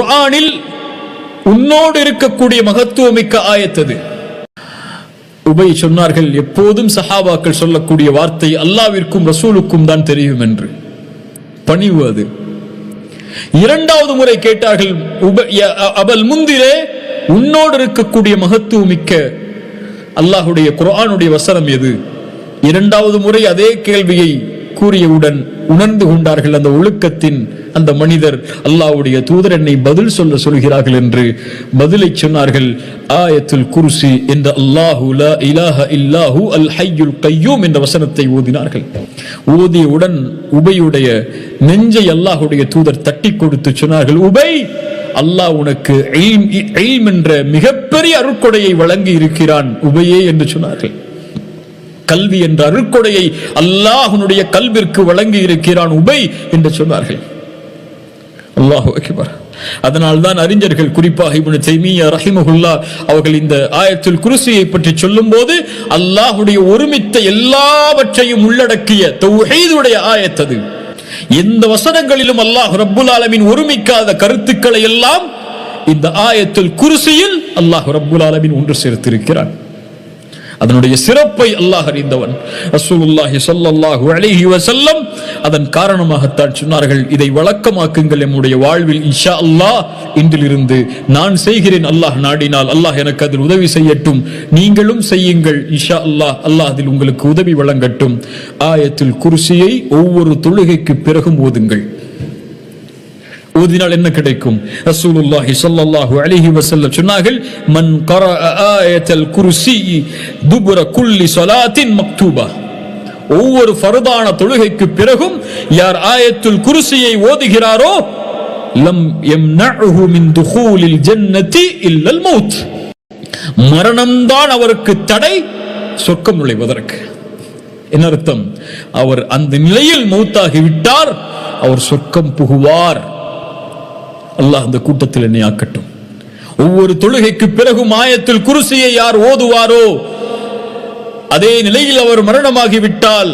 குர்ஆனில் உன்னோடு இருக்கக்கூடிய மகத்துவமிக்க ஆயத்தது. உபை சொன்னார்கள் எப்போதும் சஹாபாக்கள் சொல்லக்கூடிய வார்த்தை அல்லாவிற்கும் ரசூலுக்கும் தான் தெரியும் என்று. பணிவு அது. இரண்டாவது முறை கேட்டார்கள் உப- அபல் முந்திரே உன்னோடு இருக்கக்கூடிய மகத்துவமிக்க அல்லாஹுடைய குரானுடைய வசனம் எது? இரண்டாவது முறை அதே கேள்வியை கூறியவுடன் உணர்ந்து கொண்டார்கள் அந்த ஒழுக்கத்தின் அந்த மனிதர் அல்லாஹ்வுடைய தூதர் என்னை பதில் சொல்ல சொல்கிறார்கள் என்று பதிலை சொன்னார்கள். ஆயத்துல் குருசி என்ற அல்லாஹு லா இலாஹ இல்லாஹு அல் ஹையுல் கையூம் என்ற வசனத்தை ஓதினார்கள். ஓதியவுடன் உபையுடைய நெஞ்சை அல்லாஹுடைய தூதர் தட்டி கொடுத்து சொன்னார்கள் உபை அல்லாஹ் உனக்கு என்ற மிகப்பெரிய அருட்கொடையை வழங்கி இருக்கிறான் உபையே என்று சொன்னார்கள். கல்வி என்ற அருட்கொடையை அல்லாஹனுடைய கல்விற்கு வழங்கி இருக்கிறான் உபை என்று சொன்னார்கள். அல்லாஹு அக்பர். அதனால்தான் அறிஞர்கள் குறிப்பாக இவனு தைமியா ரஹிமகுல்லா அவர்கள் இந்த ஆயத்துல் குருசியை பற்றி சொல்லும்போது அல்லாஹுடைய ஒருமித்த எல்லாவற்றையும் உள்ளடக்கிய தொகைதுடைய ஆயத்தது எந்த வசனங்களிலும் அல்லாஹ் ரப்புல் ஆலமின் ஒருமிக்காத கருத்துக்களை எல்லாம் இந்த ஆயத்துல் குருசியில் அல்லாஹ் ரப்புல் ஆலமின் ஒன்று சேர்த்திருக்கிறான். அதனுடைய சிறப்பை அல்லாஹ் அறிந்தவன். ரசூலுல்லாஹி ஸல்லல்லாஹு அலைஹி வஸல்லம் அதன் காரணமாகத்தான் சொன்னார்கள் இதை வழக்கமாக்குங்கள் நம்முடைய வாழ்வில் இன்ஷா அல்லாஹ். இன்றிலிருந்து நான் செய்கிறேன் அல்லாஹ் நாடினால் அல்லாஹ் எனக்கு அதில் உதவி செய்யட்டும். நீங்களும் செய்யுங்கள் இன்ஷா அல்லாஹ். அல்லாஹ் அதில் உங்களுக்கு உதவி வழங்கட்டும். ஆயத்தில் குருசியை ஒவ்வொரு தொழுகைக்கு பிறகும் ஓதுங்கள். ஊதினால் என்ன கிடைக்கும்? ரசூலுல்லாஹி ஸல்லல்லாஹு அலைஹி வஸல்லம் சொன்னார்கள் மன் கரா ஆயத்தல் குர்சி துபுர குல்லி ஸலாத்தின் மக்தூபா. ஒவ்வொரு ஃபர்தான தொழுகைக்கு பிறகும் யார் ஆயத்துல் குர்சியை ஓதுகிறாரோ லம் யம்னஹு மின் துஹூலில் ஜன்னதி இல்லல் மௌத். மரணம்தான் அவருக்கு தடை சொர்க்கம் நுழைவதற்கு. என்ன அர்த்தம்? அவர் அந்த நிலையில் மௌத்தாகி விட்டார் அவர் சொர்க்கம் புகுவார். அல்லாஹ் அந்த கூட்டத்தில் என்னை ஆக்கட்டும். ஒவ்வொரு தொழுகைக்கு பிறகும் ஆயத்தில் குருசியை யார் ஓதுவாரோ அதே நிலையில் அவர் மரணமாகி விட்டால்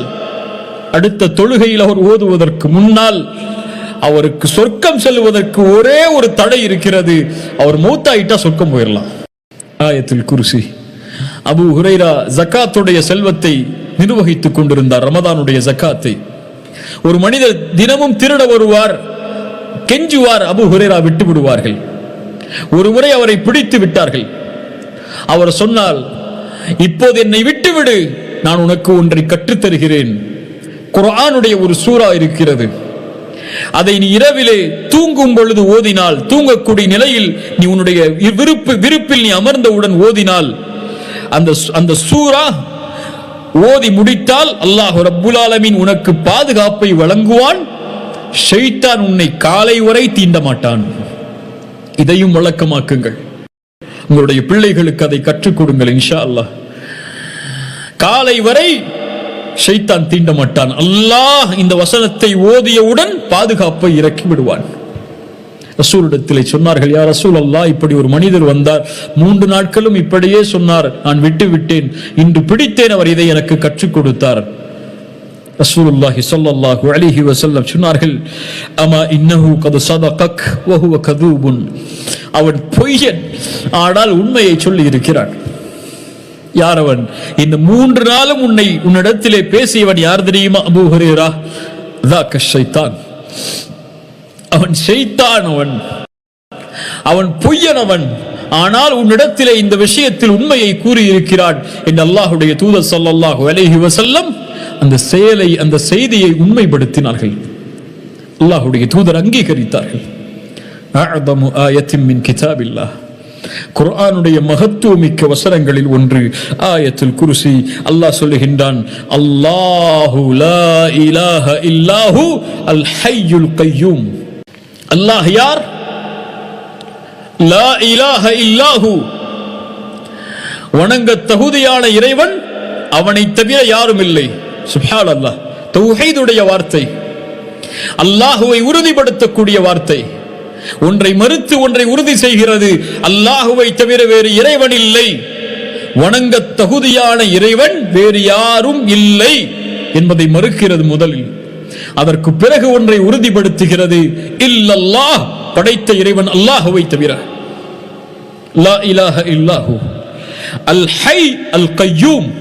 அடுத்த தொழுகையில் அவர் ஓதுவதற்கு முன்னால் அவருக்கு சொர்க்கம் செல்வதற்கு ஒரே ஒரு தடை இருக்கிறது. அவர் மூத்தாயிட்டா சொர்க்கம் போயிடலாம் ஆயத்தில் குருசி. அபு ஹுரைரா ஜக்காத்துடைய செல்வத்தை நிர்வகித்துக் கொண்டிருந்தார் ரமதானுடைய ஜக்காத்தை. ஒரு மனிதர் தினமும் திருட வருவார் கெஞ்சுவார் அபு ஹுரேரா விட்டு விடுவார்கள். ஒரு முறை அவரை பிடித்து விட்டார்கள். அவர் சொன்னால் இப்போது என்னை விட்டுவிடு நான் உனக்கு ஒன்றை கற்றுத் தருகிறேன் ஒரு சூறா இருக்கிறது. அதை நீ இரவிலே தூங்கும் பொழுது ஓதினால் தூங்கக்கூடிய நிலையில் நீ உன்னுடைய விருப்பு விருப்பில் நீ அமர்ந்தவுடன் ஓதினால் அந்த அந்த சூரா ஓதி முடித்தால் அல்லாஹ் ரப்புல் ஆலமின் உனக்கு பாதுகாப்பை வழங்குவான் ஷெய்தான் உன்னை காலை வரை தீண்ட மாட்டான் இதையும் வழக்கமாக்குங்கள். உங்களுடைய பிள்ளைகளுக்கு அதை கற்றுக் கொடுங்கள் இன்ஷா அல்லாஹ் காலை வரை ஷைத்தான் தீண்ட மாட்டான் அல்லாஹ் இந்த வசனத்தை ஓதியவுடன் பாதுகாப்பை இறக்கி விடுவான். ரசூலிடத்திலே சொன்னார்கள் யார் ரசூல் அல்லாஹ் இப்படி ஒரு மனிதர் வந்தார். மூன்று நாட்களும் இப்படியே சொன்னார். நான் விட்டு விட்டேன். இன்று பிடித்தேன் அவர் இதை எனக்கு கற்றுக் கொடுத்தார். ரசூலுல்லாஹி சொல்லல்லாஹு அலிஹி வசல்லம் சொன்னார்கள் அமா இன்னஹு கது சதகக் வஹுவ கதூபுன். அவன் பொய்யன் ஆனால் உண்மையை சொல்லி இருக்கிறான். யார் அவன் இந்த மூன்று நாளும் உன்னை உன்னிடத்திலே பேசியவன் யார் தெரியுமா? அபூ ஹுரேரா தாக்க ஷைத்தான். அவன் ஷைத்தான் அவன். அவன் பொய்யனவன் ஆனால் உன்னிடத்திலே இந்த விஷயத்தில் உண்மையை கூறியிருக்கிறான். என்று அல்லாஹுடைய தூதர் சொல்லல்லாஹு அலைஹி வசல்லம் அந்த செயலை அந்த செய்தியை உண்மைப்படுத்தினார்கள். அல்லாஹுடைய தூதர் அங்கீகரித்தார்கள். அஅதமு ஆயத்தின் மின் கிதாபில்லா. குர்ஆனுடைய மகத்துவமிக்க வசனங்களில் ஒன்று ஆயத்துல் குருசி. அல்லாஹ் சொல்லுகின்றான் அல்லாஹு லா இலாஹ இல்லாஹு அல் ஹய்யுல் கய்யூம் அல்லாஹ் யார்? லா இலாஹ இல்லாஹு. வணங்க தகுதியான இறைவன் அவனை தவிர யாரும் இல்லை. சுப்ஹான் அல்லாஹ் தௌஹீதுடைய வார்த்தை. அல்லாஹுவை உறுதிப்படுத்தக்கூடிய வார்த்தை. ஒன்றை மறுத்து ஒன்றை உறுதி செய்கிறது. அல்லாஹுவை தவிர வேறு இறைவன் இல்லை. வணங்க தகுதியான இறைவன் வேறு யாரும் இல்லை என்பதை மறுக்கிறது முதலில். அதற்கு பிறகு ஒன்றை உறுதிப்படுத்துகிறது. இல்லல்லாஹ் படைத்த இறைவன் அல்லாஹுவை தவிர. லா இலாஹ இல்லாஹு. அல் ஹை அல் கையூம்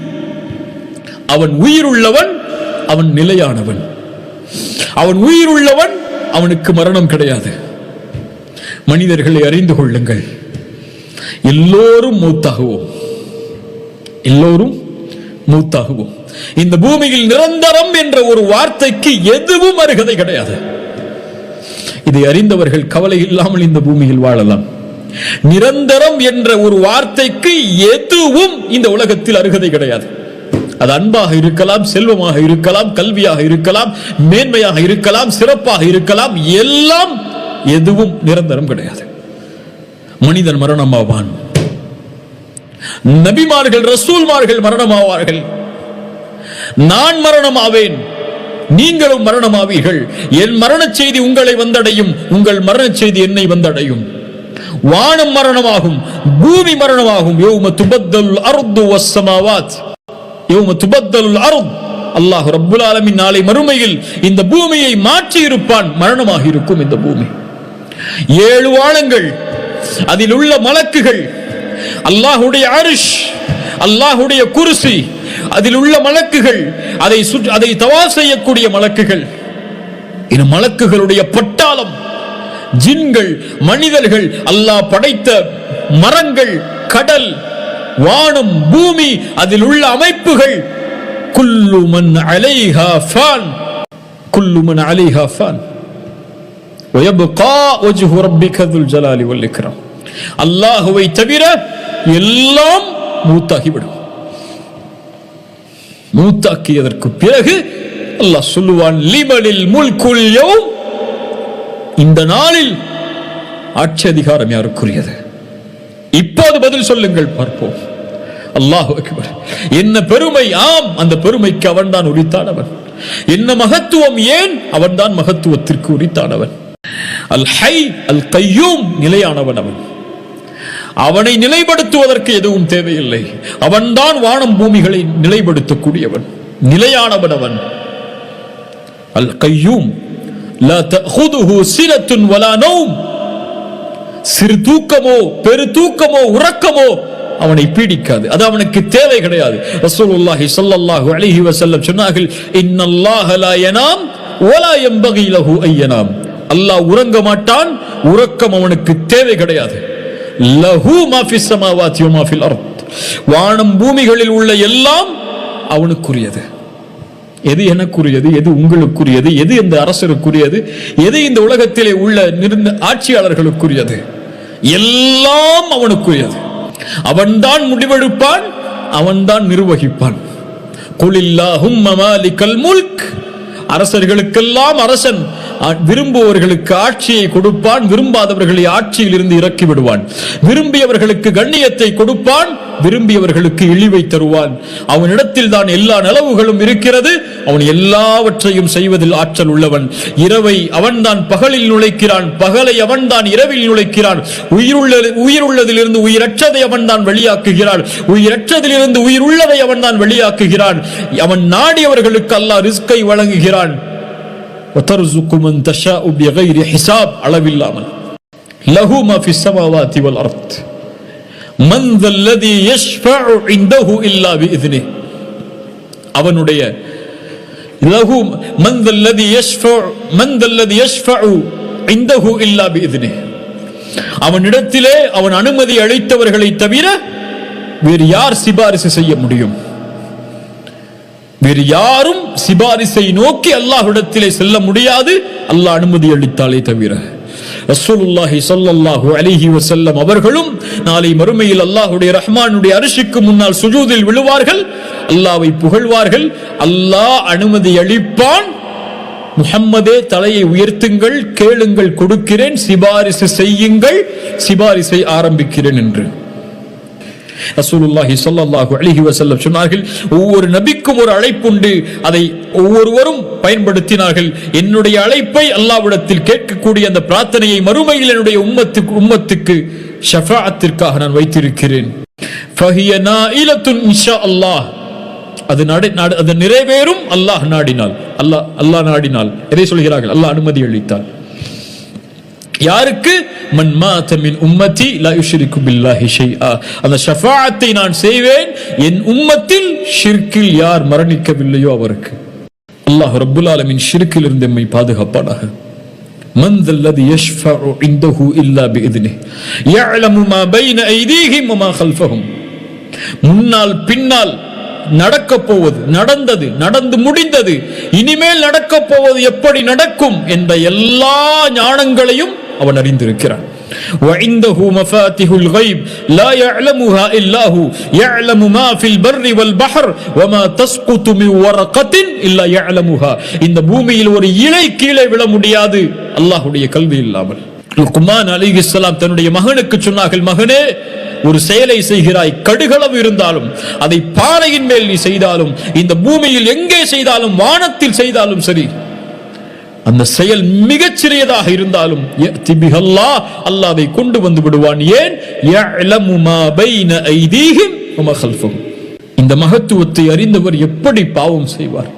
அவன் உயிருள்ளவன் அவன் நிலையானவன். அவன் உயிருள்ளவன் அவனுக்கு மரணம் கிடையாது. மனிதர்களை அறிந்து கொள்ளுங்கள். எல்லோரும் மூத்தாகுவோம். எல்லோரும் மூத்தாகுவோம். இந்த பூமியில் நிரந்தரம் என்ற ஒரு வார்த்தைக்கு எதுவும் அருகதை கிடையாது. இதை அறிந்தவர்கள் கவலை இல்லாமல் இந்த பூமியில் வாழலாம். நிரந்தரம் என்ற ஒரு வார்த்தைக்கு எதுவும் இந்த உலகத்தில் அருகதை கிடையாது. அது அன்பாக இருக்கலாம் செல்வமாக இருக்கலாம் கல்வியாக இருக்கலாம் மேன்மையாக இருக்கலாம் சிறப்பாக இருக்கலாம் எல்லாம் எதுவும் நிரந்தரம் கிடையாது. மனிதன் மரணமாவான். நபிமார்கள் ரசூல்மார்கள் மரணமாவார்கள். நான் மரணமாவேன் நீங்களும் மரணமாவீர்கள். என் மரண செய்தி உங்களை வந்தடையும் உங்கள் மரண செய்தி என்னை வந்தடையும். வானம் மரணமாகும் பூமி மரணமாகும். யோம துபத்தல் அர்து வசமாவாத் அல்லாஹ் ரப்புல் ஆலமின் நாளை மறுமையில் இந்த பூமியை மாற்றி இருப்பான் மரணமாக இருக்கும் இந்த பூமி. ஏழு வானங்கள் அதில் உள்ள மலக்குகள் அல்லாஹுடைய அரிஷ் அல்லாஹுடைய குருசி அதில் உள்ள மலக்குகள் அதை சுற்றி அதை தவா செய்யக்கூடிய மலக்குகள். இது மலக்குகளுடைய பட்டாளம் ஜின்கள் மனிதர்கள் அல்லாஹ் படைத்த மரங்கள் கடல் வானம் பூமி அதில் உள்ள அமைப்புகள். குல்லுமன் அலைஹா ஃபான். குல்லுமன் அலைஹா ஃபான். அல்லாஹுவை தவிர எல்லாம் மூத்தாகிவிடும். மூத்தாக்கியதற்கு பிறகு அல்லாஹ் சொல்லுவான் லிமனில் முல்குல் இந்த நாளில் ஆட்சி அதிகாரம் யாருக்குரியது? இப்போது பதில் சொல்லுங்கள் பார்ப்போம். அல்லாஹ் அக்பர். என்ன பெருமை? ஆம் அந்த பெருமைக்கு அவன்தான் உரித்தானவன். என்ன மகத்துவம் ஏன்? அவன்தான் மகத்துவத்திற்கு உரித்தானவன். அல் ஹை அல் கையூம் நிலையானவன் அவன். அவனை நிலைப்படுத்துவதற்கு எதுவும் தேவையில்லை. அவன்தான் வானம் பூமிகளை நிலைப்படுத்தக்கூடியவன். நிலையானவன் அவன். அல் கையூம். லா தஹுதுஹு சினத்துன் வலா நௌம். சிறு தூக்கமோ பெரு தூக்கமோ உறக்கமோ அவனை பீடிக்காது. அது அவனுக்கு தேவை கிடையாது. ரசூலுல்லாஹி ஸல்லல்லாஹு அலைஹி வஸல்லம் சொன்னார்கள் இன்னல்லாஹ லா யனாம் வலா யம்பகி லஹு ஐயனாம் அல்லாஹ் உறங்க மாட்டான் உறக்கம் அவனுக்கு தேவை கிடையாது. லஹு மா ஃபிஸ் ஸமாவாதி வ மா ஃபில் அர்த். வானம் பூமிகளில் உள்ள எல்லாம் அவனுக்குரியது. எது எனக்குரியது எது உங்களுக்குரியது எது இந்த அரசருக்குரியது எது இந்த உலகத்திலே உள்ள நிருந்த ஆட்சியாளர்களுக்குரியது? எல்லாம் அவனுக்குரியது. அவன்தான் முடிவெடுப்பான் அவன்தான் நிர்வகிப்பான். குலில்லாஹும் மமாலிக்கல் முல்க். அரசர்களுக்கெல்லாம் அரசன். விரும்புவர்களுக்கு ஆட்சியை கொடுப்பான். விரும்பாதவர்களை ஆட்சியில் இருந்து இறக்கி விடுவான். விரும்பியவர்களுக்கு கண்ணியத்தை கொடுப்பான். விரும்பியவர்களுக்கு இழிவை தருவான். அவனிடத்தில் தான் எல்லா நலவுகளும் இருக்கிறது. அவன் எல்லாவற்றையும் செய்வதில் ஆற்றல் உள்ளவன். இரவை அவன்தான் பகலில் நுழைக்கிறான். பகலை அவன்தான் இரவில் நுழைக்கிறான். உயிருள்ள உயிருள்ளதிலிருந்து உயிரற்றதை அவன்தான் வெளியாக்குகிறான். உயிரற்றதிலிருந்து உயிருள்ளதை அவன்தான் வெளியாக்குகிறான். அவன் நாடியவர்களுக்கு அல்லாஹ் ரிஸ்கை வழங்குகிறான். وترزق من تشاء بغير حساب அளவில்லாமல் له ما في السماوات والأرض من ذا الذي يشفع عنده إلا بإذنه அவனுடைய له من ذا الذي يشفع من ذا الذي يشفع عنده إلا بإذنه அவனிடத்திலே அவன் அனுமதி அளித்தவர்களை தவிர வேறு யார் சிபாரிசு செய்ய முடியும் வேறு யாரும் சிபாரிசை நோக்கி அல்லாஹ்விடத்திலே செல்ல முடியாது. அல்லாஹ் அனுமதி அளித்தாலே தவிர. ரசூலுல்லாஹி ஸல்லல்லாஹு அலைஹி வஸல்லம் அவர்களும் நாளை மறுமையில் அல்லாஹ்வுடைய ரஹ்மானுடைய அரிசிக்கு முன்னால் சுஜூதில் விழுவார்கள். அல்லாவை புகழ்வார்கள். அல்லாஹ் அனுமதி அளிப்பான். முகம்மதே தலையை உயர்த்துங்கள் கேளுங்கள் கொடுக்கிறேன் சிபாரிசு செய்யுங்கள் சிபாரிசை ஆரம்பிக்கிறேன் என்று. ரசூலுல்லாஹி சொல்லல்லாஹு அலைஹி வசல்லம் சொன்னார்கள் ஒவ்வொரு நபிக்கும் ஒரு அழைப்புண்டு. அதை ஒவ்வொருவரும் பயன்படுத்தினார்கள். என்னுடைய அழைப்பை அல்லாவிடத்தில் கேட்கக்கூடிய அந்த பிரார்த்தனையை மறுமையில் என்னுடைய உம்மத்துக்கு உம்மத்துக்கு ஷஃபாஅத்திற்காக நான் வைத்திருக்கிறேன். அல்லாஹ் அது அது நிறைவேறும். அல்லாஹ் நாடினால். அல்லாஹ் அல்லாஹ் நாடினால். எதை சொல்கிறார்கள்? அல்லாஹ் அனுமதி அளித்தார். யாருக்கு மன் மாத மின் உம்மத்தி லா யுஷ்ரிகு பில்லாஹி ஷைஆ அந்த ஷஃபாஅத்தை நான் செய்வேன் என் உம்மத்தில் ஷிர்கில் யார் மரணிக்கவில்லையோ அவருக்கு அல்லாஹ் ரப்புல் ஆலமீன் ஷிர்கில் இருந்து எம்மை பாதுகாப்பானாக من ذا الذي يشفع عنده إلا بإذنه يعلم ما بين أيديهم وما خلفهم முன்னால் பின்னால் நடக்கப் போவது நடந்தது நடந்து முடிந்தது இனிமேல் நடக்கப் போவது எப்படி நடக்கும் என்ற எல்லா ஞானங்களையும் அவன் அறிந்திருக்கிறான் وعنده مفاتح الغيب لا يعلمها إلا هو يعلم ما في البر والبحر وما تسقط من ورقة إلا يعلمها இந்த பூமியில் ஒரு இலை கீழே விழ முடியாது அல்லாஹ்வுடைய கல்வி இல்லாமல் லுக்மான் அலிஹிஸ்ஸலாம் தன்னுடைய மகனுக்கு சொன்னார்கள் மகனே ஒரு செயலை செய்கிறாய் கடுகளவு இருந்தாலும் அதை பாறையின் மேல் நீ செய்தாலும் இந்த பூமியில் எங்கே செய்தாலும் வானத்தில் செய்தாலும் சரி அந்த செயல் மிகச் சிறியதாக இருந்தாலும் யஅதி பிஹல்லாஹ் அல்லாஹ் அதை கொண்டு வந்து விடுவான் ஏன் யஅலமு மா பைன ஐதீஹிம் வ மா கல்ஃபஹும் இந்த மகத்துவத்தை அறிந்தவர் எப்படி பாவம் செய்வார்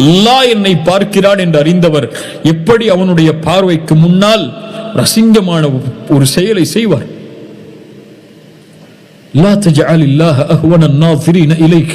அல்லாஹ் என்னை பார்க்கிறான் என்று அறிந்தவர் எப்படி அவனுடைய பார்வைக்கு முன்னால் ஒரு அசிங்கமான ஒரு செயலை செய்வார் லா தஜஅல் இல்லாஹ அஹ்வன الناظرين இலைக்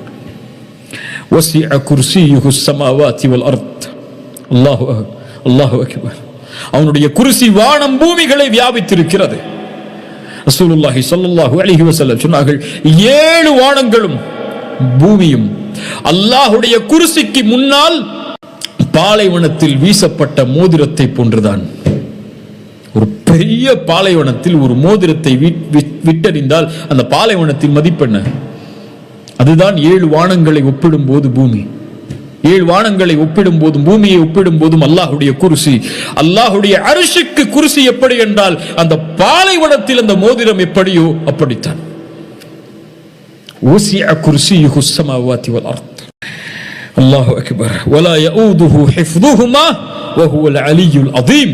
வசிய குர்சியுகு சமாவாத்தி வல் அர்த் அல்லாஹு அல்லாஹு அக்பர் அவனுடைய குருசி வானம் பூமிகளை வியாபித்திருக்கிறது. ரசூலுல்லாஹி சொல்லல்லாஹு அலிஹி வசல்லம் சொன்னார்கள் ஏழு வானங்களும் பூமியும் அல்லாஹுடைய குருசிக்கு முன்னால் பாலைவனத்தில் வீசப்பட்ட மோதிரத்தை போன்றுதான். ஒரு பெரிய பாலைவனத்தில் ஒரு மோதிரத்தை விட்டறிந்தால் அந்த பாலைவனத்தின் மதிப்பெண்ண அதுதான் ஏழு வானங்களை ஒப்பிடும் போது பூமி. ஏழு வானங்களை ஒப்பிடும் போதும் பூமியை ஒப்பிடும் போதும் அல்லாஹுடைய குருசி. அல்லாஹுடைய அரிசிக்கு குருசி எப்படி என்றால் அந்த பாலைவனத்தில் அந்த மோதிரம் எப்படியோ அப்படித்தான். ஓசிய குருசி ஹுஸ்ஸமாவாத்தி வளர்த்து அல்லாஹு அக்பர். வலா யஊதுஹு ஹிஃப்துஹுமா வஹுவல் அலியுல் அதீம்.